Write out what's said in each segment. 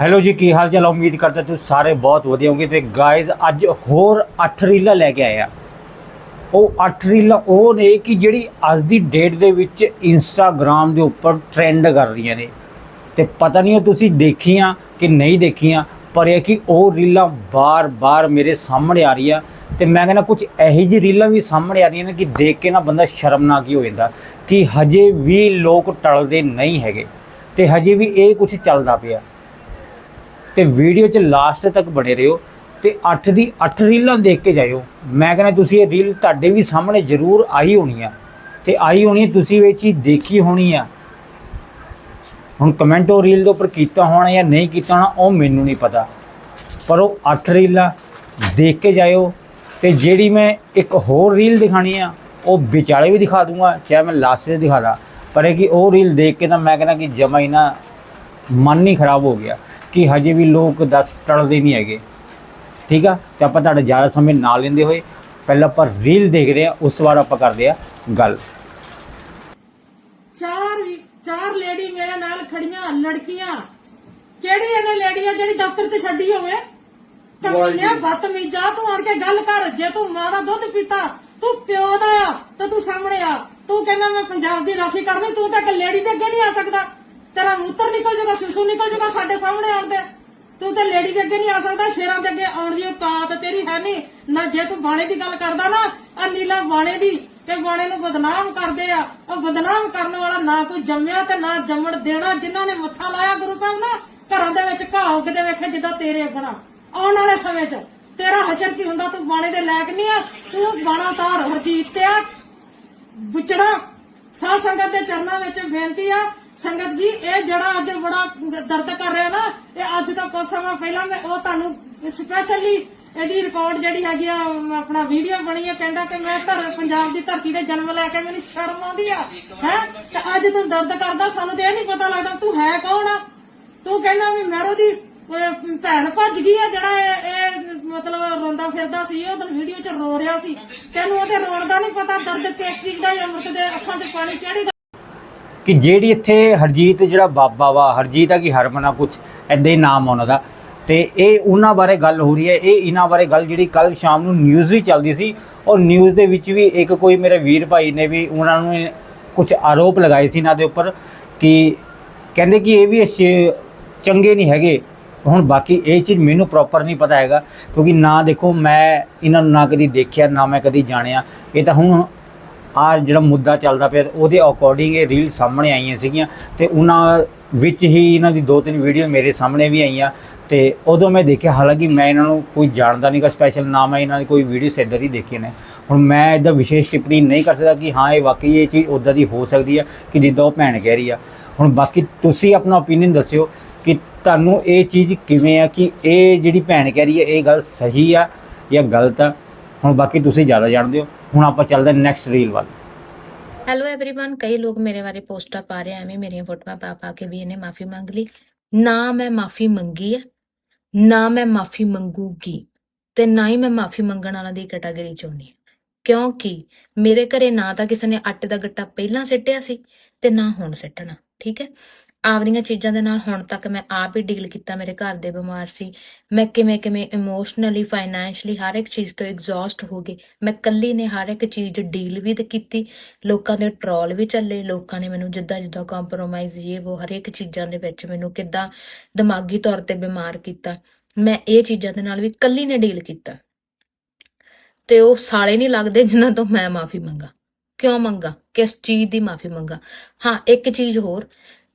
Hello ਜੀ, ਕੀ ਹਾਲ ਚਾਲ? ਉਮੀਦ ਕਰਦਾ ਤੁਸੀਂ ਸਾਰੇ ਬਹੁਤ ਵਧੀਆ ਹੋਗੇ ਤੇ ਗਾਇਜ਼ ਅੱਜ ਹੋਰ 8 ਰੀਲਾਂ ਲੈ ਕੇ ਆਏ ਆ। ਉਹ 8 ਰੀਲਾਂ ਉਹ ਨੇ ਕਿ ਜਿਹੜੀ ਅੱਜ ਦੀ ਡੇਟ ਦੇ ਵਿੱਚ ਇੰਸਟਾਗ੍ਰam ਦੇ ਉੱਪਰ ਟ੍ਰੈਂਡ ਕਰ ਰਹੀਆਂ ਨੇ। ਤੇ ਪਤਾ ਨਹੀਂ ਉਹ ਤੁਸੀਂ ਦੇਖੀਆਂ ਕਿ ਨਹੀਂ ਦੇਖੀਆਂ, ਪਰ ਇਹ ਕਿ ਉਹ ਰੀਲਾਂ ਬਾਰ-ਬਾਰ ਮੇਰੇ ਸਾਹਮਣੇ ਆ ਰਹੀਆਂ। ਤੇ ਮੈਂ ਕਹਿੰਦਾ ਕੁਝ ਇਹੋ ਜਿਹੀ ਰੀਲਾਂ ਵੀ ਸਾਹਮਣੇ ਆ ਰਹੀਆਂ ਨੇ ਕਿ ਦੇਖ ਕੇ ਨਾ ਬੰਦਾ ਸ਼ਰਮਨਾਕ ਹੀ ਹੋ ਜਾਂਦਾ ਕਿ ਹਜੇ ਵੀ ਲੋਕ ਟਲਦੇ ਨਹੀਂ ਹੈਗੇ। ਤੇ ਹਜੇ ਵੀ ਇਹ ਕੁਝ ਚੱਲਦਾ ਪਿਆ। ਤੇ ਵੀਡੀਓ 'ਚ ਲਾਸਟ ਤੱਕ ਬਣੇ ਰਹੋ ਤੇ 8 ਦੀ 8 ਰੀਲਾਂ ਦੇਖ ਕੇ ਜਾਇਓ। ਮੈਂ ਕਹਿੰਦਾ ਤੁਸੀਂ ਇਹ ਰੀਲ ਤੁਹਾਡੇ ਵੀ ਸਾਹਮਣੇ ਜ਼ਰੂਰ ਆਈ ਹੋਣੀ ਆ। ਤੇ ਆਈ ਹੋਣੀ ਤੁਸੀਂ ਇਹ ਚੀਜ਼ ਦੇਖੀ ਹੋਣੀ ਆ। ਹੁਣ ਕਮੈਂਟ ਉਹ ਰੀਲ ਦੇ ਉੱਪਰ ਕੀਤਾ ਹੋਣਾ ਜਾਂ ਨਹੀਂ ਕੀਤਾ ਹੋਣਾ, ਉਹ ਮੈਨੂੰ ਨਹੀਂ ਪਤਾ। ਪਰ ਉਹ 8 ਰੀਲਾਂ ਦੇਖ ਕੇ ਜਾਇਓ ਤੇ ਜਿਹੜੀ ਮੈਂ ਇੱਕ ਹੋਰ ਰੀਲ ਦਿਖਾਣੀ ਆ, ਉਹ ਵਿਚਾਲੇ ਵੀ ਦਿਖਾ ਦੂੰਗਾ, ਚਾਹੇ ਮੈਂ ਲਾਸਟ ਤੇ ਦਿਖਾ ਦਾਂ। ਪਰ ਇਹ ਕਿ ਉਹ ਰੀਲ ਦੇਖ ਕੇ ਤਾਂ ਮੈਂ ਕਹਿੰਦਾ ਕਿ ਜਮਾ ਹੀ ਨਾ, ਮਨ ਹੀ ਖਰਾਬ ਹੋ ਗਿਆ। ਕਿ ਹਜੇ ਵੀ ਲੋਕ ਦੱਸ ਟਲਦੇ ਨਹੀਂ ਹੈਗੇ। ਠੀਕ ਆ? ਤੇ ਆਪਾਂ ਤੁਹਾਡਾ ਜ਼ਿਆਦਾ ਸਮੇਂ ਨਾ ਲੈਂਦੇ ਹੋਏ ਪਹਿਲਾਂ ਆਪਾਂ ਰੀਲ ਦੇਖਦੇ ਆ ਉਸ ਤੋਂ ਬਾਅਦ ਆਪਾਂ ਕਰਦੇ ਆ ਗੱਲ। ਚਾਰ ਵੀ- ਚਾਰ ਲੇਡੀ ਮੇਰੇ ਨਾਲ ਖੜੀਆਂ ਲੜਕੀਆਂ। ਕਿਹੜੀ ਇਹਨੇ ਲੇਡੀ ਆ ਜਿਹੜੀ ਦਫ਼ਤਰ 'ਚ ਛੱਡੀ ਹੋਵੇ? ਕਮੀਨੇ ਬਦਤਮੀਜ਼ਾ ਤੂੰ ਆਣ ਕੇ ਗੱਲ ਕਰ। ਜੇ ਤੂੰ ਮਾਂ ਦਾ ਦੁੱਧ ਪੀਤਾ ਤੂੰ ਪਿਓ ਦਾ ਆ ਤਾਂ ਤੂੰ ਸਾਹਮਣੇ ਆ। ਤੂੰ ਕਹਿੰਦਾ ਮੈਂ ਪੰਜਾਬ ਦੀ ਰਾਖੀ ਕਰਨੀ ਤੂੰ ਤਾਂ ਇੱਕ ਲੇਡੀ ਦੇ ਅੱਗੇ ਨਹੀਂ ਆ ਸਕਦਾ। ਤੇਰਾ ਮੂਤਰ ਨਿਕਲ ਜਾਊਗਾ, ਸਿਸ਼ੂ ਨਿਕਲ ਜਾਊਗਾ ਸਾਡੇ ਸਾਹਮਣੇ ਆਉਣ ਤੇ। ਤੂੰ ਤੇ ਲੇਡੀ ਦੇ ਅੱਗੇ ਨਹੀਂ ਆ ਸਕਦਾ, ਸ਼ੇਰਾਂ ਦੇ ਅੱਗੇ ਆਉਣ ਦੀ ਔਕਾਤ ਤੇਰੀ ਹੈ ਨਹੀਂ। ਨਾ ਜੇ ਤੂੰ ਬਾਣੇ ਦੀ ਗੱਲ ਕਰਦਾ ਨਾ ਆ ਨੀਲਾ ਬਾਣੇ ਦੀ, ਤੇ ਬਾਣੇ ਨੂੰ ਬਦਨਾਮ ਕਰਦੇ ਆ। ਉਹ ਬਦਨਾਮ ਕਰਨ ਵਾਲਾ ਨਾ ਕੋਈ ਜੰਮਿਆ ਤੇ ਨਾ ਜੰਮਣ ਦੇਣਾ, ਜਿਨ੍ਹਾਂ ਨੇ ਮੱਥਾ ਲਾਇਆ ਗੁਰੂ ਸਾਹਿਬ ਨਾ, ਘਰਾਂ ਦੇ ਵਿੱਚ ਘਾਹ ਉੱਗਦੇ ਵੇਖੇ ਜਿੱਦਾਂ ਤੇਰੇ ਅੱਗਣਾ। ਆਉਣ ਵਾਲੇ ਸਮੇਂ 'ਚ ਤੇਰਾ ਹਸ਼ਰ ਕੀ ਹੁੰਦਾ, ਤੂੰ ਬਾਣੇ ਦੇ ਲਾਇਕ ਨਹੀਂ ਆ, ਤੂੰ ਬਾਣਾ ਤਾਰ ਹਰਜੀਤ ਤੇ ਆ। ਬੁੱਚੜਾ ਸਾਧ ਸੰਗਤ ਦੇ ਚਰਨਾਂ ਵਿੱਚ ਬੇਨਤੀ ਆ ਸੰਗਤ ਜੀ, ਇਹ ਜਿਹੜਾ ਅੱਜ ਬੜਾ ਦਰਦ ਕਰ ਰਿਹਾ ਨਾ, ਇਹ ਅੱਜ ਤੋਂ ਕੁਝ ਸਮਾਂ ਪਹਿਲਾਂ ਮੈਂ ਉਹ ਤੁਹਾਨੂੰ ਸਪੈਸ਼ਲੀ ਇਹਦੀ ਰਿਕਾਰਡ ਜਿਹੜੀ ਹੈਗੀ ਆ, ਆਪਣਾ ਵੀਡੀਓ ਬਣੀ ਹੈ ਕਹਿੰਦਾ ਕਿ ਮੈਂ ਧਰ, ਪੰਜਾਬ ਦੀ ਧਰਤੀ ਤੇ ਜਨਮ ਲੈ ਕੇ ਮੈਨੂੰ ਸ਼ਰਮ ਆਉਂਦੀ ਆ, ਹੈ? ਤੇ ਅੱਜ ਤੂੰ ਦਰਦ ਕਰਦਾ, ਸਾਨੂੰ ਤੇ ਇਹ ਨਹੀਂ ਪਤਾ ਲੱਗਦਾ ਤੂੰ ਹੈ ਕੌਣ ਆ? ਤੂੰ ਕਹਿੰਦਾ ਵੀ ਮੈਰੋ ਦੀ ਭੈਣ ਭੱਜ ਗਈ ਆ, ਜਿਹੜਾ ਇਹ ਮਤਲਬ ਰੋਂਦਾ ਫਿਰਦਾ ਸੀ, ਉਹ ਤਾਂ ਵੀਡੀਓ 'ਚ ਰੋ ਰਿਹਾ ਸੀ। ਤੈਨੂੰ ਉਹਦੇ ਰੋਣ ਦਾ ਨਹੀਂ ਪਤਾ, ਦਰਦ ਕਿਸ ਚੀਜ਼ ਦਾ ਜਾਂ ਅੰਮ੍ਰਿਤ ਦੇ ਅੱਖਾਂ 'ਚ ਪਾਣੀ ਕਿਹੜੀ ਕਿ ਜਿਹੜੀ ਇੱਥੇ ਹਰਜੀਤ ਜਿਹੜਾ ਬਾਬਾ ਵਾ, ਹਰਜੀਤ ਆ ਕਿ ਹਰਮਨਾ ਕੁਝ ਐਦਾਂ ਹੀ ਨਾਮ ਆ ਉਹਨਾਂ ਦਾ। ਤੇ ਇਹ ਉਹਨਾਂ ਬਾਰੇ ਗੱਲ ਹੋ ਰਹੀ ਹੈ। ਇਹ ਇਹਨਾਂ ਬਾਰੇ ਗੱਲ ਜਿਹੜੀ ਕੱਲ ਸ਼ਾਮ ਨੂੰ ਨਿਊਜ਼ ਵੀ ਚੱਲਦੀ ਸੀ। ਔਰ ਨਿਊਜ਼ ਦੇ ਵਿੱਚ ਵੀ ਇੱਕ ਕੋਈ ਮੇਰੇ ਵੀਰ ਭਾਈ ਨੇ ਵੀ ਉਹਨਾਂ ਨੂੰ ਕੁਝ ਆਰੋਪ ਲਗਾਏ ਸੀ ਇਹਨਾਂ ਦੇ ਉੱਪਰ ਕਿ ਕਹਿੰਦੇ ਕਿ ਇਹ ਵੀ ਇਸ ਚੰਗੇ ਨਹੀਂ ਹੈਗੇ। ਹੁਣ ਬਾਕੀ ਇਹ ਚੀਜ਼ ਮੈਨੂੰ ਪ੍ਰੋਪਰ ਨਹੀਂ ਪਤਾ ਹੈਗਾ। ਕਿਉਂਕਿ ਨਾ ਦੇਖੋ, ਮੈਂ ਇਹਨਾਂ ਨੂੰ ਨਾ ਕਦੀ ਦੇਖਿਆ, ਨਾ ਮੈਂ ਕਦੀ ਜਾਣਿਆ। ਇਹ ਤਾਂ ਹੁਣ ਆ ਜਿਹੜਾ ਮੁੱਦਾ ਚੱਲਦਾ ਪਿਆ ਉਹਦੇ ਅਕੋਰਡਿੰਗ ਇਹ ਰੀਲ ਸਾਹਮਣੇ ਆਈਆਂ ਸੀਗੀਆਂ ਤੇ ਉਹਨਾਂ ਵਿੱਚ ਹੀ ਇਹਨਾਂ ਦੀ ਦੋ ਤਿੰਨ ਵੀਡੀਓ ਮੇਰੇ ਸਾਹਮਣੇ ਵੀ ਆਈਆਂ ਤੇ ਉਦੋਂ ਮੈਂ ਦੇਖਿਆ, ਹਾਲਾਂਕਿ ਮੈਂ ਇਹਨਾਂ ਨੂੰ ਕੋਈ ਜਾਣਦਾ ਨਹੀਂਗਾ ਸਪੈਸ਼ਲ ਨਾ ਮੈਂ ਇਹਨਾਂ ਦੀ ਕੋਈ ਵੀਡੀਓਸ ਇੱਧਰ ਹੀ ਦੇਖੀ ਨੇ। ਹੁਣ ਮੈਂ ਇਹਦਾ ਵਿਸ਼ੇਸ਼ ਟਿੱਪਣੀ ਨਹੀਂ ਕਰ ਸਕਦਾ ਕਿ ਹਾਂ, ਇਹ ਵਾਕਈ ਇਹ ਚੀਜ਼ ਉਦਾਂ ਦੀ ਹੋ ਸਕਦੀ ਹੈ ਕਿ ਜਿੱਦਾਂ ਉਹ ਭੈਣ ਕਹਿ ਰਹੀ ਆ। ਹੁਣ ਬਾਕੀ ਤੁਸੀਂ ਆਪਣਾ ਓਪੀਨੀਅਨ ਦੱਸਿਓ ਕਿ ਤੁਹਾਨੂੰ ਇਹ ਚੀਜ਼ ਕਿਵੇਂ ਆ ਕਿ ਇਹ ਜਿਹੜੀ ਭੈਣ ਕਹਿ ਰਹੀ ਹੈ ਇਹ ਗੱਲ ਸਹੀ ਆ ਜਾਂ ਗਲਤ ਆ? ਹੁਣ ਬਾਕੀ ਤੁਸੀਂ ਜ਼ਿਆਦਾ ਜਾਣਦੇ ਹੋ ਹੁਣ ਆਪਾਂ ਚੱਲਦੇ ਨੈਕਸਟ ਰੀਲ ਵੱਲ ਹੈਲੋ एवरीवन ਕਈ ਲੋਕ ਮੇਰੇ ਬਾਰੇ ਪੋਸਟਾਂ ਪਾ ਰਹੇ ਆ, ਐਵੇਂ ਮੇਰੀਆਂ ਫੋਟੋਆਂ ਪਾ ਪਾ ਕੇ ਵੀ ਇਹਨੇ ਮਾਫੀ ਮੰਗ ਲਈ ਨਾ ਮੈਂ ਮਾਫੀ ਮੰਗੀ ਹੈ ਨਾ ਮੈਂ ਮਾਫੀ ਮੰਗੂਗੀ ਤੇ ਨਾ ਹੀ ਮੈਂ ਮਾਫੀ ਮੰਗਣ ਵਾਲਾ ਦੀ ਕੈਟਾਗਰੀ ਚ ਹੁੰਦੀ ਹਾਂ ਕਿਉਂਕਿ ਮੇਰੇ ਘਰੇ ਨਾ ਤਾਂ ਕਿਸੇ ਨੇ ਆਟੇ ਦਾ ਗੱਟਾ ਪਹਿਲਾਂ ਸਿੱਟਿਆ ਸੀ ਤੇ ਨਾ ਹੁਣ ਸਿੱਟਣਾ ਠੀਕ ਹੈ ਆਪਦੀਆਂ ਚੀਜ਼ਾਂ ਦੇ ਨਾਲ ਹੁਣ ਤੱਕ ਮੈਂ ਆਪ ਹੀ ਡੀਲ ਕੀਤਾ ਮੇਰੇ ਘਰ ਦੇ ਬਿਮਾਰ ਸੀ। ਮੈਂ ਕਿਵੇਂ ਕਿਵੇਂ ਇਮੋਸ਼ਨਲੀ ਫਾਈਨੈਂਸ਼ਲੀ ਹਰ ਇੱਕ ਚੀਜ਼ ਤੋਂ ਐਗਜ਼ੌਸਟ ਹੋ ਗਈ। ਮੈਂ ਕੱਲੀ ਨੇ ਹਰ ਇੱਕ ਚੀਜ਼ ਡੀਲ ਵੀ ਤੇ ਕੀਤੀ। ਲੋਕਾਂ ਦੇ ਟਰੋਲ ਵੀ ਚੱਲੇ। ਲੋਕਾਂ ਨੇ ਮੈਨੂੰ ਜਿੱਦਾਂ ਜਿੱਦਾਂ ਕੰਪਰੋਮਾਈਜ਼ ਇਹ ਉਹ ਹਰ ਇੱਕ ਚੀਜ਼ਾਂ ਦੇ ਵਿੱਚ ਮੈਨੂੰ ਕਿੱਦਾਂ ਦਿਮਾਗੀ ਤੌਰ ਤੇ ਬਿਮਾਰ ਕੀਤਾ। ਮੈਂ ਇਹ ਚੀਜ਼ਾਂ ਦੇ ਨਾਲ ਵੀ ਕੱਲੀ ਨੇ ਡੀਲ ਕੀਤਾ। ਤੇ ਉਹ ਸਾਲੇ ਨਹੀਂ ਲੱਗਦੇ ਜਿਨ੍ਹਾਂ ਤੋਂ ਮੈਂ ਮਾਫੀ ਮੰਗਾ। ਕਿਉਂ ਮੰਗਾ? ਕਿਸ ਚੀਜ਼ ਦੀ ਮਾਫੀ ਮੰਗਾ? ਹਾਂ, ਇੱਕ ਚੀਜ਼ ਹੋਰ।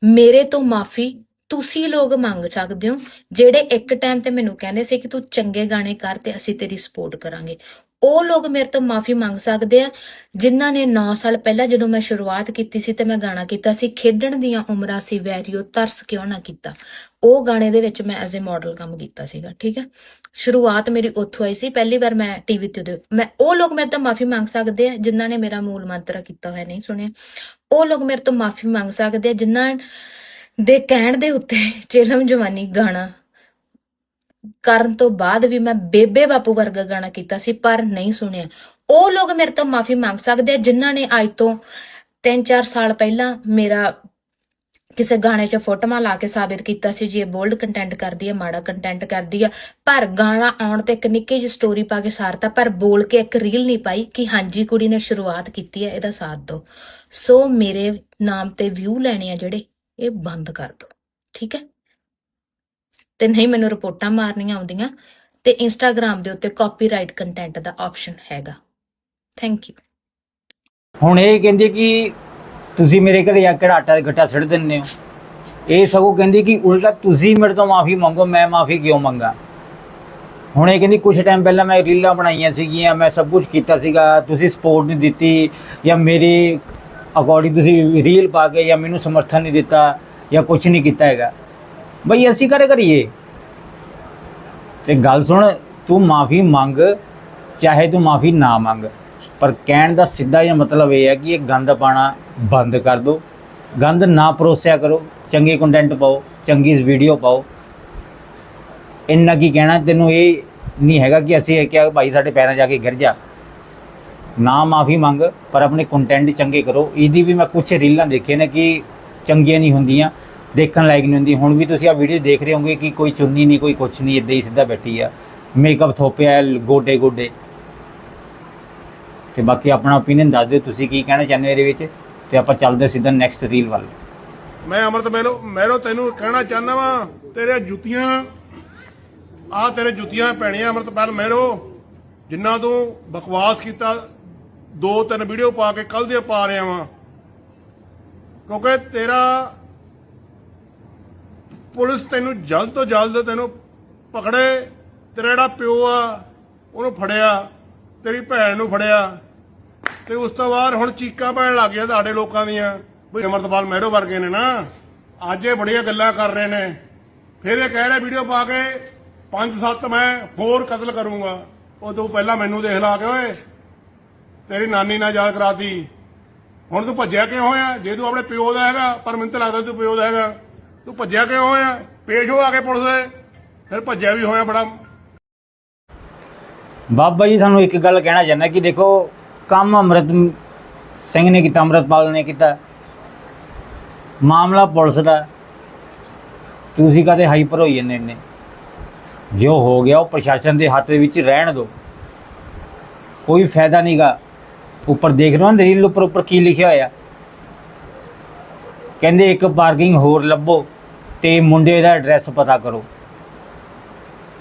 ਮੇਰੇ ਤੋਂ ਮਾਫੀ ਤੁਸੀਂ ਲੋਕ ਮੰਗ ਸਕਦੇ ਹੋ। ਜਿਹੜੇ ਇੱਕ ਟਾਈਮ ਤੇ ਮੈਨੂੰ ਕਹਿੰਦੇ ਸੀ ਕਿ ਤੂੰ ਚੰਗੇ ਗਾਣੇ ਕਰ ਤੇ ਅਸੀਂ ਤੇਰੀ ਸਪੋਰਟ ਕਰਾਂਗੇ। ਉਹ ਲੋਕ ਮੇਰੇ ਤੋਂ ਮਾਫੀ ਮੰਗ ਸਕਦੇ ਆ, ਜਿਨ੍ਹਾਂ ਨੇ 9 ਸਾਲ ਪਹਿਲਾਂ ਜਦੋਂ ਮੈਂ ਸ਼ੁਰੂਆਤ ਕੀਤੀ ਸੀ ਤੇ ਮੈਂ ਗਾਣਾ ਕੀਤਾ ਸੀ, ਖੇਡਣ ਦੀਆਂ ਉਮਰਾਂ ਸੀ, ਵੈਰੀਓ ਤਰਸ ਕਿਉਂ ਨਾ ਕੀਤਾ। ਉਹ ਗਾਣੇ ਦੇ ਵਿੱਚ ਮੈਂ ਐਜ਼ ਅ ਮਾਡਲ ਕੰਮ ਕੀਤਾ ਸੀਗਾ, ਠੀਕ ਹੈ ਸ਼ੁਰੂਆਤ ਮੇਰੀ ਉੱਥੋਂ ਆਈ ਸੀ, ਪਹਿਲੀ ਵਾਰ ਮੈਂ ਟੀਵੀ ਤੇ ਮੈਂ, ਉਹ ਲੋਕ ਮੇਰੇ ਤੋਂ ਮਾਫੀ ਮੰਗ ਸਕਦੇ ਆ, ਜਿਨ੍ਹਾਂ ਨੇ ਮੇਰਾ ਮੂਲ ਮੰਤਰ ਕੀਤਾ ਹੋਇਆ, ਨਹੀਂ ਸੁਣਿਆ। ਉਹ ਲੋਕ ਮੇਰੇ ਤੋਂ ਮਾਫੀ ਮੰਗ ਸਕਦੇ ਆ, ਜਿਨ੍ਹਾਂ ਦੇ ਕਹਿਣ ਦੇ ਉੱਤੇ ਚੇਲਮ ਜਵਾਨੀ ਗਾਣਾ ਕਰਨ ਤੋਂ ਬਾਅਦ ਵੀ ਮੈਂ ਬੇਬੇ ਬਾਪੂ ਵਰਗਾ ਗਾਣਾ ਕੀਤਾ ਸੀ, ਪਰ ਨਹੀਂ ਸੁਣਿਆ। ਉਹ ਲੋਕ ਮੇਰੇ ਤੋਂ ਮਾਫੀ ਮੰਗ ਸਕਦੇ ਆ, ਜਿਨ੍ਹਾਂ ਨੇ ਅੱਜ ਤੋਂ 3-4 ਸਾਲ ਪਹਿਲਾਂ ਮੇਰਾ ਕਿਸੇ ਗਾਣੇ 'ਚ ਫੋਟੋਆਂ ਲਾ ਕੇ ਸਾਬਿਤ ਕੀਤਾ ਸੀ, ਜੀ ਇਹ ਬੋਲਡ ਕੰਟੈਂਟ ਕਰਦੀ ਹੈ ਮਾੜਾ ਕੰਟੈਂਟ ਕਰਦੀ ਆ। ਪਰ ਗਾਣਾ ਆਉਣ ਤੇ ਇੱਕ ਨਿੱਕੀ ਜਿਹੀ ਸਟੋਰੀ ਪਾ ਕੇ ਸਾਰਤਾ, ਪਰ ਬੋਲ ਕੇ ਇੱਕ ਰੀਲ ਨਹੀਂ ਪਾਈ ਕਿ ਹਾਂਜੀ ਕੁੜੀ ਨੇ ਸ਼ੁਰੂਆਤ ਕੀਤੀ ਹੈ ਇਹਦਾ ਸਾਥ ਦਿਓ। ਸੋ ਮੇਰੇ ਨਾਮ ਤੇ ਵਿਊ ਲੈਣੇ ਆ ਜਿਹੜੇ, ਇਹ ਬੰਦ ਕਰ ਦਿਓ। ਠੀਕ ਹੈ? ਤੇ ਨਹੀਂ ਮੈਨੂੰ ਰਿਪੋਰਟਾਂ ਮਾਰਨੀਆਂ ਆਉਂਦੀਆਂ ਤੇ ਇੰਸਟਾਗ੍ਰam ਦੇ ਉੱਤੇ ਕਾਪੀਰਾਈਟ ਕੰਟੈਂਟ ਦਾ ਆਪਸ਼ਨ ਹੈਗਾ। ਥੈਂਕ ਯੂ ਹੁਣ ਇਹ ਕਹਿੰਦੇ ਕਿ ਤੁਸੀਂ ਮੇਰੇ ਘਰੇ ਆ ਕੇ ਆਟਾ ਦੇ ਗੱਟਾ ਸਿੱਟ ਦਿੰਦੇ ਹੋ। ਇਹ ਸਗੋਂ ਕਹਿੰਦੀ ਕਿ ਉਲਟਾ ਤੁਸੀਂ ਮੇਰੇ ਤੋਂ ਮਾਫੀ ਮੰਗੋ, ਮੈਂ ਮਾਫੀ ਕਿਉਂ ਮੰਗਾ? ਹੁਣ ਇਹ ਕਹਿੰਦੀ ਕੁਝ ਟਾਈਮ ਪਹਿਲਾਂ ਮੈਂ ਰੀਲਾਂ ਬਣਾਈਆਂ ਸੀਗੀਆਂ, ਮੈਂ ਸਭ ਕੁਝ ਕੀਤਾ ਸੀਗਾ, ਤੁਸੀਂ ਸਪੋਰਟ ਨਹੀਂ ਦਿੱਤੀ ਜਾਂ ਮੇਰੇ ਅਕੋਰਡਿੰਗ ਤੁਸੀਂ ਰੀਲ ਪਾ ਕੇ ਜਾਂ ਮੈਨੂੰ ਸਮਰਥਨ ਨਹੀਂ ਦਿੱਤਾ ਜਾਂ ਕੁਝ ਨਹੀਂ ਕੀਤਾ ਹੈਗਾ। ਬਈ ਅਸੀਂ ਕਰੇ ਕਰੀਏ? ਤੇ ਗੱਲ ਸੁਣ, ਤੂੰ ਮਾਫੀ ਮੰਗ, ਚਾਹੇ ਤੂੰ ਮਾਫੀ ਨਾ ਮੰਗ, ਪਰ ਕਹਿਣ ਦਾ ਸਿੱਧਾ ਜਿਹਾ ਮਤਲਬ ਇਹ ਹੈ ਕਿ ਇਹ ਗੰਦ ਪਾਣਾ ਬੰਦ ਕਰ ਦਿਓ ਗੰਦ ਨਾ ਪਰੋਸਿਆ ਕਰੋ, ਚੰਗੇ ਕੰਟੈਂਟ ਪਾਓ, ਚੰਗੀ ਵੀਡੀਓ ਪਾਓ। ਇੰਨਾ ਕੀ ਕਹਿਣਾ, ਤੈਨੂੰ ਇਹ ਨਹੀਂ ਹੈਗਾ ਕਿ ਅਸੀਂ ਇਹ ਕਿਹਾ ਭਾਈ ਸਾਡੇ ਪੈਰਾਂ ਜਾ ਕੇ ਗਿਰ ਜਾ। ਨਾ ਮਾਫੀ ਮੰਗ, ਪਰ ਆਪਣੇ ਕੰਟੈਂਟ ਚੰਗੇ ਕਰੋ। ਇਹਦੀ ਵੀ ਮੈਂ ਕੁਝ ਰੀਲਾਂ ਦੇਖੀਆਂ ਨੇ ਕਿ ਚੰਗੀਆਂ ਨਹੀਂ ਹੁੰਦੀਆਂ। ਦੇਖਣ ਲਾਇਕ ਨਹੀਂ ਹੁੰਦੀ। ਹੁਣ ਵੀ ਤੁਸੀਂ ਆ ਵੀਡੀਓ ਦੇਖ ਰਹੇ ਹੋਗੇ ਕਿ ਕੋਈ ਚੁੰਨੀ ਨਹੀਂ, ਕੋਈ ਕੁਛ ਨਹੀਂ ਇਦਾਂ ਹੀ ਸਿੱਧਾ ਬੈਠੀ ਆ। ਮੇਕਅਪ ਥੋਪਿਆ, ਗੋਡੇ ਗੋਡੇ। ਤੇ ਬਾਕੀ ਆਪਣਾ ਓਪੀਨੀਅਨ ਦੱਸ ਦਿਓ, ਤੁਸੀਂ ਕੀ ਕਹਿਣਾ ਚਾਹੁੰਦੇ ਹੋ ਇਹਦੇ ਵਿੱਚ? ਤੇ ਆਪਾਂ ਚੱਲਦੇ ਸਿੱਧਾ ਨੈਕਸਟ ਰੀਲ ਵੱਲ। ਮੈਂ ਅਮਰਤ ਮਹਿਰੋ ਮਹਿਰੋ ਤੈਨੂੰ ਕਹਿਣਾ ਚਾਹੁੰਦਾ ਵਾਂ ਤੇਰੇ ਜੁੱਤੀਆਂ ਆ ਤੇਰੇ ਜੁੱਤੀਆਂ ਪੈਣੀਆਂ ਅਮਰਤਪਾਲ ਮੈਰੋ ਜਿੰਨਾ ਤੂੰ ਬਕਵਾਸ ਕੀਤਾ, ਦੋ ਤਿੰਨ ਵੀਡੀਓ ਪਾ ਕੇ ਕੱਲ ਦੇ ਪਾ ਰਿਹਾ ਵਾਂ। ਕਿਉਂਕਿ ਤੇਰਾ ਪੁਲਿਸ ਤੈਨੂੰ ਜਲਦ ਤੋਂ ਜਲਦ ਤੈਨੂੰ ਪਕੜੇ, ਤੇਰਾ ਜਿਹੜਾ ਪਿਓ ਆ, ਉਹਨੂੰ ਫੜਿਆ, ਤੇਰੀ ਭੈਣ ਨੂੰ ਫੜਿਆ। ਤੇ ਉਸ ਤੋਂ ਬਾਅਦ ਹੁਣ ਚੀਕਾਂ ਪੈਣ ਲੱਗ ਗਿਆ ਤੁਹਾਡੇ ਲੋਕਾਂ ਦੀਆਂ ਵੀ ਅਮਰਤਪਾਲ ਮਹਿਰੋ ਵਰਗੇ ਨੇ ਨਾ। ਅੱਜ ਇਹ ਬੜੀਆਂ ਗੱਲਾਂ ਕਰ ਰਹੇ ਨੇ। ਫਿਰ ਇਹ ਕਹਿ ਰਿਹਾ, ਵੀਡੀਓ ਪਾ ਕੇ ਪੰਜ ਸੱਤ ਮੈਂ ਹੋਰ ਕਤਲ ਕਰੂੰਗਾ। ਉਹ ਤੂੰ ਪਹਿਲਾਂ ਮੈਨੂੰ ਦੇਖ ਲਾ ਕੇ ਓਏ, ਤੇਰੀ ਨਾਨੀ ਨਾਲ ਯਾਦ ਕਰਾਤੀ। ਹੁਣ ਤੂੰ ਭੱਜਿਆ ਕਿਉਂ ਹੋਇਆ? ਜੇ ਤੂੰ ਆਪਣੇ ਪਿਓ ਦਾ ਹੈਗਾ, ਪਰ ਮੈਨੂੰ ਤਾਂ ਲੱਗਦਾ ਤੂੰ ਪਿਓ ਦਾ ਹੈਗਾ। ਤੂੰ ਭੱਜਿਆ ਕਿਉਂ ਹੋਇਆ? ਪੇਸ਼ ਹੋ ਆ ਕੇ ਪੁਲਿਸ ਦੇ। ਫਿਰ ਭੱਜਿਆ ਵੀ ਹੋਇਆ ਬੜਾ। ਬਾਬਾ ਜੀ, ਤੁਹਾਨੂੰ ਇੱਕ ਗੱਲ ਕਹਿਣਾ ਚਾਹੁੰਦਾ ਕਿ ਦੇਖੋ, ਕੰਮ ਅੰਮ੍ਰਿਤ ਸਿੰਘ ਨੇ ਕੀਤਾ, ਅੰਮ੍ਰਿਤਪਾਲ ਨੇ ਕੀਤਾ। ਮਾਮਲਾ ਪੁਲਿਸ ਦਾ। ਤੁਸੀਂ ਕਦੇ ਹਾਈਪਰ ਹੋਈ ਜਾਂਦੇ ਨੇ ਜੋ ਹੋ ਗਿਆ, ਉਹ ਪ੍ਰਸ਼ਾਸਨ ਦੇ ਹੱਥ ਵਿੱਚ ਰਹਿਣ ਦਿਓ। ਕੋਈ ਫਾਇਦਾ ਨਹੀਂਗਾ ਉੱਪਰ ਦੇਖ ਰਹੇ ਹੋ ਰੀਲ ਉੱਪਰ ਉੱਪਰ ਕੀ ਲਿਖਿਆ ਹੋਇਆ। ਕਹਿੰਦੇ ਇੱਕ ਪਾਰਕਿੰਗ ਹੋਰ ਲੱਭੋ। ਤੇ ਮੁੰਡੇ ਦਾ ਐਡਰੈਸ ਪਤਾ ਕਰੋ।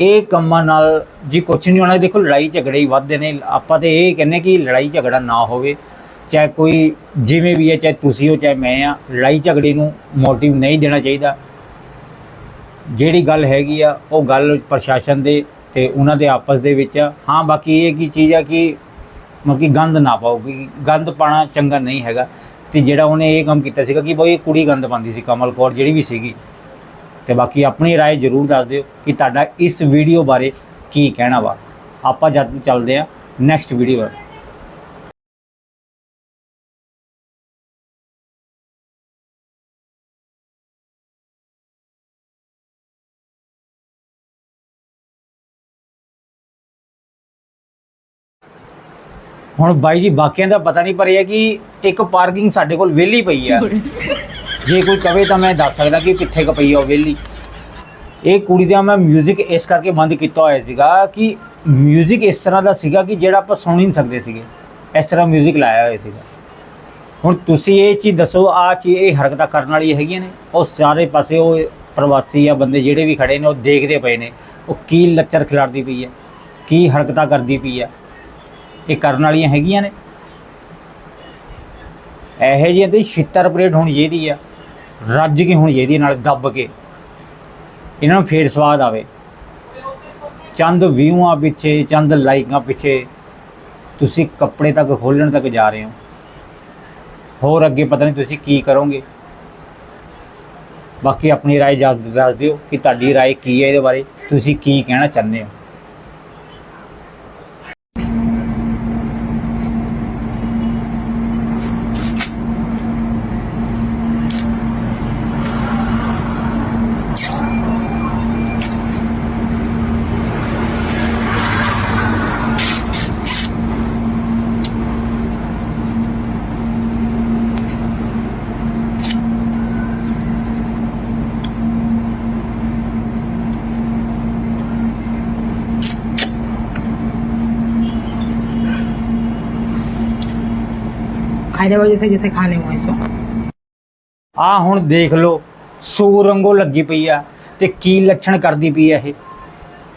ਇਹ ਕੰਮਾਂ ਨਾਲ ਜੀ ਕੁਛ ਨਹੀਂ ਹੋਣਾ, ਦੇਖੋ ਲੜਾਈ ਝਗੜੇ ਹੀ ਵੱਧਦੇ ਨੇ। ਆਪਾਂ ਤੇ ਇਹ ਕਹਿੰਨੇ ਕਿ ਲੜਾਈ ਝਗੜਾ ਨਾ ਹੋਵੇ। ਚਾਹੇ ਕੋਈ ਜਿਵੇਂ ਵੀ ਹੈ, ਚਾਹੇ ਤੁਸੀਂ ਹੋ, ਚਾਹੇ ਮੈਂ ਆ ਲੜਾਈ ਝਗੜੇ ਨੂੰ ਮੋਟਿਵ ਨਹੀਂ ਦੇਣਾ ਚਾਹੀਦਾ। ਜਿਹੜੀ ਗੱਲ ਹੈਗੀ ਆ, ਉਹ ਗੱਲ ਪ੍ਰਸ਼ਾਸਨ ਦੇ ਤੇ ਉਹਨਾਂ ਦੇ ਆਪਸ ਦੇ ਵਿੱਚ ਆ। ਹਾਂ, ਬਾਕੀ ਇਹ ਕੀ ਚੀਜ਼ ਆ ਕਿ ਮਤਲਬ ਕਿ ਗੰਦ ਨਾ ਪਾਓ ਗੰਦ ਪਾਣਾ ਚੰਗਾ ਨਹੀਂ ਹੈਗਾ। ਤੇ ਜਿਹੜਾ ਉਹਨੇ ਇਹ ਕੰਮ ਕੀਤਾ ਸੀਗਾ ਕਿ ਬਈ ਕੁੜੀ ਗੰਦ ਪਾਉਂਦੀ ਸੀ, ਕਮਲ ਕੌਰ ਜਿਹੜੀ ਵੀ ਸੀਗੀ। ਤੇ ਬਾਕੀ ਆਪਣੀ رائے ਜ਼ਰੂਰ ਦੱਸ ਦਿਓ ਕਿ ਤੁਹਾਡਾ ਇਸ ਵੀਡੀਓ ਬਾਰੇ ਕੀ ਕਹਿਣਾ ਵਾ ਆਪਾਂ ਜਦ ਚੱਲਦੇ ਆ ਨੈਕਸਟ ਵੀਡੀਓ ਵੱਲ ਹੁਣ ਬਾਈ ਜੀ ਬਾਕੀਆਂ ਦਾ ਪਤਾ ਨਹੀਂ ਪਰ ਇਹ ਹੈ ਕਿ ਇੱਕ ਪਾਰਕਿੰਗ ਸਾਡੇ ਕੋਲ ਵਿਹਲੀ ਪਈ ਆ ਜੇ ਕੋਈ ਕਵੇ ਤਾਂ ਮੈਂ ਦੱਸ ਸਕਦਾ ਕਿ ਕਿੱਥੇ ਕੁ ਪਈ ਆ ਉਹ ਵਿਹਲੀ ਇਹ ਕੁੜੀ ਦਾ ਮੈਂ 뮤직 ਇਸ ਕਰਕੇ ਬੰਦ ਕੀਤਾ ਹੋਇਆ ਸੀਗਾ ਕਿ 뮤직 ਇਸ ਤਰ੍ਹਾਂ ਦਾ ਸੀਗਾ ਕਿ ਜਿਹੜਾ ਆਪਾਂ ਸੁਣ ਹੀ ਨਹੀਂ ਸਕਦੇ ਸੀਗੇ ਇਸ ਤਰ੍ਹਾਂ 뮤직 ਲਾਇਆ ਹੋਇਆ ਸੀਗਾ ਹੁਣ ਤੁਸੀਂ ਇਹ ਚੀਜ਼ ਦੱਸੋ ਆ ਚੀਜ਼ ਇਹ ਹਰਕਤਾਂ ਕਰਨ ਵਾਲੀ ਹੈਗੀਆਂ ਨੇ ਉਹ ਸਾਰੇ ਪਾਸੇ ਉਹ ਪ੍ਰਵਾਸੀ ਆ ਬੰਦੇ ਜਿਹੜੇ ਵੀ ਖੜੇ ਨੇ ਉਹ ਦੇਖਦੇ ਪਏ ਨੇ ਉਹ ਕੀ ਲੱਚਰ ਖਿਲਾਰਦੀ ਪਈ ਹੈ ਕੀ ਹਰਕਤਾਂ ਕਰਦੀ ਪਈ ਹੈ ਇਹ ਕਰਨ ਵਾਲੀਆਂ ਹੈਗੀਆਂ ਨੇ ਇਹੋ ਜਿਹੀਆਂ ਤੇ ਛਿੱਤਰ ਪਰੇਡ ਹੋਣੀ ਚਾਹੀਦੀ ਆ ਰੱਜ ਕੇ ਹੋਣੀ ਚਾਹੀਦੀ ਆ, ਨਾਲ ਦੱਬ ਕੇ ਇਹਨਾਂ ਨੂੰ ਫੇਰ ਸਵਾਦ ਆਵੇ ਚੰਦ ਵਿਊਆਂ ਪਿੱਛੇ ਚੰਦ ਲਾਈਕਾਂ ਪਿੱਛੇ ਤੁਸੀਂ ਕੱਪੜੇ ਤੱਕ ਖੋਲਣ ਤੱਕ ਜਾ ਰਹੇ ਹੋ ਹੋਰ ਅੱਗੇ ਪਤਾ ਨਹੀਂ ਤੁਸੀਂ ਕੀ ਕਰੋਗੇ ਬਾਕੀ ਆਪਣੀ رائے ਜਾ ਦੱਸ ਦਿਓ ਕਿ ਤੁਹਾਡੀ رائے ਕੀ ਹੈ ਇਹਦੇ ਬਾਰੇ ਤੁਸੀਂ ਕੀ ਕਹਿਣਾ ਚਾਹੁੰਦੇ ਹੋ ਖਾਣੇ ਵਾਲੇ ਜਿੱਥੇ ਜਿੱਥੇ ਖਾਣੇ ਹੋਏ ਸੋ ਆ ਹੁਣ ਦੇਖ ਲਓ ਸੂ ਲੱਗੀ ਪਈ ਆ ਤੇ ਕੀ ਲੱਛਣ ਕਰਦੀ ਪਈ ਆ ਇਹ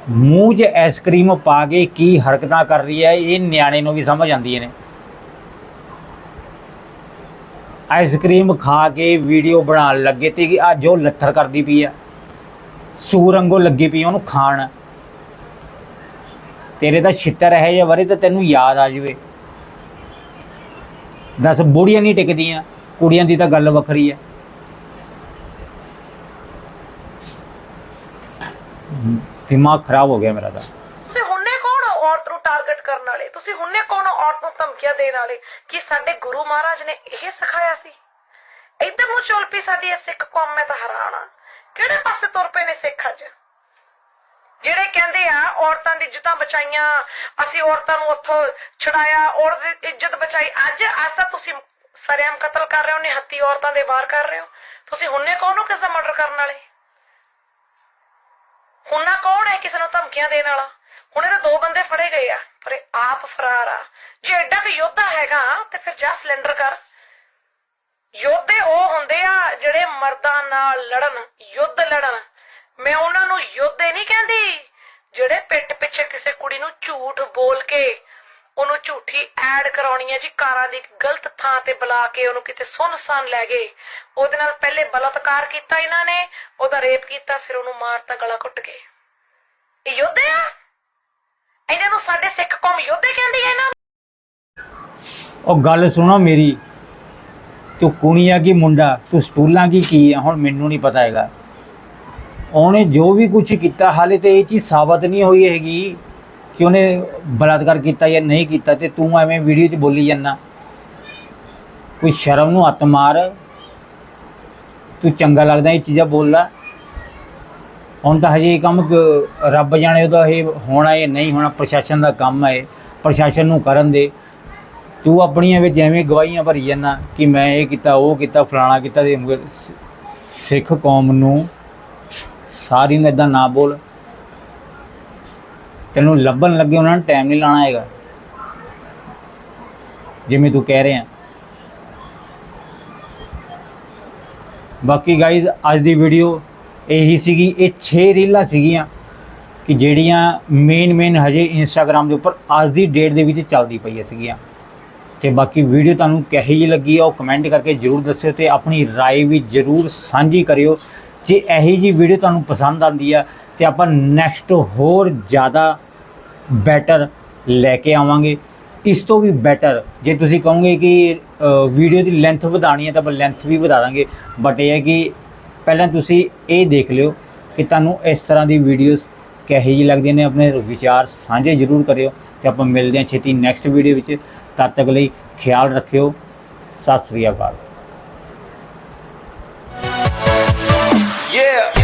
ਮੂੰਹ 'ਚ ਆਈਸਕ੍ਰੀਮ ਪਾ ਕੇ ਕੀ ਹਰਕਤਾਂ ਕਰ ਰਹੀ ਹੈ ਇਹ ਨਿਆਣੇ ਨੂੰ ਵੀ ਸਮਝ ਆਉਂਦੀ ਨੇ ਆਈਸਕ੍ਰੀਮ ਖਾ ਕੇ ਵੀਡੀਓ ਬਣਾਉਣ ਲੱਗੇ ਤੇ ਆ ਜੋ ਲੱਥਰ ਕਰਦੀ ਪਈ ਆ ਸੂਰੰਗੋ ਲੱਗੀ ਪਈ ਉਹਨੂੰ ਖਾਣ ਤੇਰੇ ਦਾ ਛਿੱਤਰ ਹੈ ਜਾਂ ਵਰੇ ਤਾਂ ਤੈਨੂੰ ਯਾਦ ਆ ਜਵੇ ਦੱਸ, ਬੁੜੀਆਂ ਨਹੀਂ ਟਿਕਦੀਆਂ, ਕੁੜੀਆਂ ਦੀ ਤਾਂ ਗੱਲ ਵੱਖਰੀ ਹੈ ਦਿਮਾਗ ਖਰਾਬ ਹੋ ਗਿਆ ਮੇਰਾ ਤਾਂ। ਤੁਸੀਂ ਹੁਣੇ ਕੌਣ ਹੋ ਔਰਤ ਨੂੰ ਟਾਰਗੇਟ ਕਰਨ ਵਾਲੇ? ਤੁਸੀਂ ਹੁਣੇ ਕੌਣ ਹੋ ਔਰਤ ਨੂੰ ਧਮਕੀਆਂ ਦੇਣ ਵਾਲੇ? ਕਿ ਸਾਡੇ ਗੁਰੂ ਮਹਾਰਾਜ ਨੇ ਇਹ ਸਿਖਾਇਆ ਸੀ? ਇੱਧਰ ਨੂੰ ਚੁੱਲ ਪਈ ਸਾਡੀ ਇਹ ਸਿੱਖ ਕੌਮ, ਮੈਂ ਤਾਂ ਹੈਰਾਨ ਆ ਕਿਹੜੇ ਪਾਸੇ ਤੁਰ ਪਏ ਨੇ ਸਿੱਖ ਅੱਜ? ਜਿਹੜੇ ਕਹਿੰਦੇ ਆ ਔਰਤਾਂ ਦੀ ਇੱਜ਼ਤਾਂ ਬਚਾਈਆਂ, ਅਸੀਂ ਔਰਤਾਂ ਨੂੰ ਉੱਥੋਂ ਛੁਡਾਇਆ, ਔਰਤ ਦੀ ਇੱਜ਼ਤ ਬਚਾਈ। ਅੱਜ ਅੱਜ ਤੁਸੀਂ ਸਰੇਆਮ ਕਤਲ ਕਰ ਰਹੇ ਹੋ, ਨਿਹੱਤੀ ਔਰਤਾਂ ਦੇ ਬਾਹਰ ਕਰ ਰਹੇ ਹੋ। ਤੁਸੀਂ ਹੁੰਨੇ ਕੌਣ ਹੋ ਕਿਸੇ ਦਾ ਮਰਡਰ ਕਰਨ ਵਾਲੇ। ਹੁਣਾ ਕੌਣ ਹੈ ਕਿਸੇ ਨੂੰ ਧਮਕੀਆਂ ਦੇਣ ਵਾਲਾ? ਹੁਣ ਇਹਦੇ ਦੋ ਬੰਦੇ ਫੜੇ ਗਏ ਆ, ਪਰ ਆਪ ਫਰਾਰ ਆ। ਜੇ ਐਡਾ ਕਿ ਯੋਧਾ ਹੈਗਾ, ਤੇ ਫਿਰ ਜਾ ਸਿਲੰਡਰ ਕਰ। ਯੋਧੇ ਉਹ ਹੁੰਦੇ ਆ ਜਿਹੜੇ ਮਰਦਾਂ ਨਾਲ ਲੜਨ, ਯੁੱਧ ਲੜਨ। ਮੈਂ ਉਹਨਾਂ ਨੂੰ ਯੋਧੇ ਨਹੀਂ ਕਹਿੰਦੀ, ਜਿਹੜੇ ਪਿੱਠ ਪਿੱਛੇ ਕਿਸੇ ਕੁੜੀ ਨੂੰ ਝੂਠ ਬੋਲ ਕੇ ਉਹਨੂੰ ਝੂਠੀ ਐਡ ਕਰਾਉਣੀ ਹੈ ਜੀ ਕਾਰਾਂ ਦੀ ਗਲਤ ਥਾਂ ਤੇ ਬੁਲਾ ਕੇ ਉਹਨੂੰ ਕਿਤੇ ਸੁੰਨਸਾਨ ਲੈ ਗਏ। ਉਹਦੇ ਨਾਲ ਪਹਿਲੇ ਬਲਾਤਕਾਰ ਕੀਤਾ ਇਹਨਾਂ ਨੇ, ਉਹਦਾ ਰੇਪ ਕੀਤਾ, ਫਿਰ ਉਹਨੂੰ ਮਾਰਤਾ, ਗਲਾ ਘੁੱਟ ਕੇ। ਇਹ ਯੋਧੇ ਆ? ਇਹਨਾਂ ਨੂੰ ਸਾਡੇ ਸਿੱਖ ਕੌਮ ਯੋਧੇ ਕਹਿੰਦੀ ਹੈ ਇਹਨਾਂ ਉਹ ਗੱਲ ਸੁਣੋ ਮੇਰੀ। ਤੂੰ ਕੁੜੀਆਂ ਕੀ ਮੁੰਡਾ? ਤੂੰ ਸਟੂਲਾਂ ਕੀ ਕੀ ਆ? ਹੁਣ ਮੈਨੂੰ ਨਹੀਂ ਪਤਾ ਹੈਗਾ। ਉਹਨੇ ਜੋ ਵੀ ਕੁਝ ਕੀਤਾ, ਹਾਲੇ ਤੇ ਇਹ ਚੀਜ਼ ਸਾਬਤ ਨਹੀਂ ਹੋਈ ਹੈਗੀ ਕਿ ਉਹਨੇ ਬਲਾਤਕਾਰ ਕੀਤਾ ਜਾਂ ਨਹੀਂ ਕੀਤਾ ਤੇ ਤੂੰ ਐਵੇਂ ਵੀਡੀਓ 'ਚ ਬੋਲੀ ਜਾਂਦਾ। ਕੋਈ ਸ਼ਰਮ ਨੂੰ ਹੱਥ ਮਾਰ, ਤੂੰ ਚੰਗਾ ਲੱਗਦਾ ਇਹ ਚੀਜ਼ਾਂ ਬੋਲਦਾ ਹੁਣ ਤਾਂ ਹਜੇ ਇਹ ਕੰਮ ਰੱਬ ਜਾਣੇ ਉਹਦਾ ਇਹ ਹੋਣਾ ਇਹ ਨਹੀਂ ਹੋਣਾ, ਪ੍ਰਸ਼ਾਸਨ ਦਾ ਕੰਮ ਹੈ, ਪ੍ਰਸ਼ਾਸਨ ਨੂੰ ਕਰਨ ਦੇ। ਤੂੰ ਆਪਣੀਆਂ ਵਿੱਚ ਐਵੇਂ ਗਵਾਹੀਆਂ ਭਰੀ ਜਾਂਦਾ ਕਿ ਮੈਂ ਇਹ ਕੀਤਾ, ਉਹ ਕੀਤਾ, ਫਲਾਣਾ ਕੀਤਾ ਤੇ ਸਿੱਖ ਕੌਮ ਨੂੰ ਸਾਰੀ ਨੂੰ ਇਦਾਂ ਨਾ ਬੋਲ ਤੈਨੂੰ ਲੱਭਣ ਲੱਗੇ ਉਹਨਾਂ ਨੂੰ ਟਾਈਮ ਨਹੀਂ ਲਾਣਾ ਹੈਗਾ ਜਿਵੇਂ ਤੂੰ ਕਹਿ ਰਿਹਾ ਬਾਕੀ ਗਾਇਜ਼ ਅੱਜ ਦੀ ਵੀਡੀਓ ਇਹੀ ਸੀਗੀ ਇਹ 6 ਰੀਲਾਂ ਸੀਗੀਆਂ ਕਿ ਜਿਹੜੀਆਂ ਮੇਨ ਮੇਨ ਹਜੇ ਇੰਸਟਾਗ੍ਰam ਦੇ ਉੱਪਰ ਅੱਜ ਦੀ ਡੇਟ ਦੇ ਵਿੱਚ ਚੱਲਦੀ ਪਈਆਂ ਸੀਗੀਆਂ ਤੇ ਬਾਕੀ ਵੀਡੀਓ ਤੁਹਾਨੂੰ ਕਿਹੋ ਜਿਹੀ ਲੱਗੀ ਆ ਉਹ ਕਮੈਂਟ ਕਰਕੇ ਜਰੂਰ ਦੱਸਿਓ ਤੇ ਆਪਣੀ رائے ਵੀ ਜਰੂਰ ਸਾਂਝੀ ਕਰਿਓ ਜੇ ਇਹੀ ਜੀ ਵੀਡੀਓ ਤੁਹਾਨੂੰ ਪਸੰਦ ਆਂਦੀ ਆ, ਤੇ ਆਪਾਂ ਨੈਕਸਟ ਹੋਰ ਜ਼ਿਆਦਾ ਬੈਟਰ ਲੈ ਕੇ ਆਵਾਂਗੇ। ਇਸ ਤੋਂ ਵੀ ਬੈਟਰ ਜੇ ਤੁਸੀਂ ਕਹੋਗੇ ਕਿ ਵੀਡੀਓ ਦੀ ਲੈਂਥ ਵਧਾਣੀ ਹੈ ਤਾਂ ਆਪਾਂ ਲੈਂਥ ਵੀ ਵਧਾ ਦਾਂਗੇ। ਬਟ ਇਹ ਹੈ ਕਿ ਪਹਿਲਾਂ ਤੁਸੀਂ ਇਹ ਦੇਖ ਲਿਓ ਕਿ ਤੁਹਾਨੂੰ ਇਸ ਤਰ੍ਹਾਂ ਦੀ ਵੀਡੀਓਜ਼ ਕਿਹੋ ਜਿਹੀ ਲੱਗਦੀਆਂ ਨੇ। ਆਪਣੇ ਵਿਚਾਰ ਸਾਂਝੇ ਜ਼ਰੂਰ ਕਰਿਓ ਤੇ ਆਪਾਂ ਮਿਲਦੇ ਹਾਂ ਛੇਤੀ ਨੈਕਸਟ ਵੀਡੀਓ ਵਿੱਚ। ਤਦ ਤੱਕ ਲਈ ਖਿਆਲ ਰੱਖਿਓ। ਸਤਿ ਸ੍ਰੀ ਅਕਾਲ। Yeah.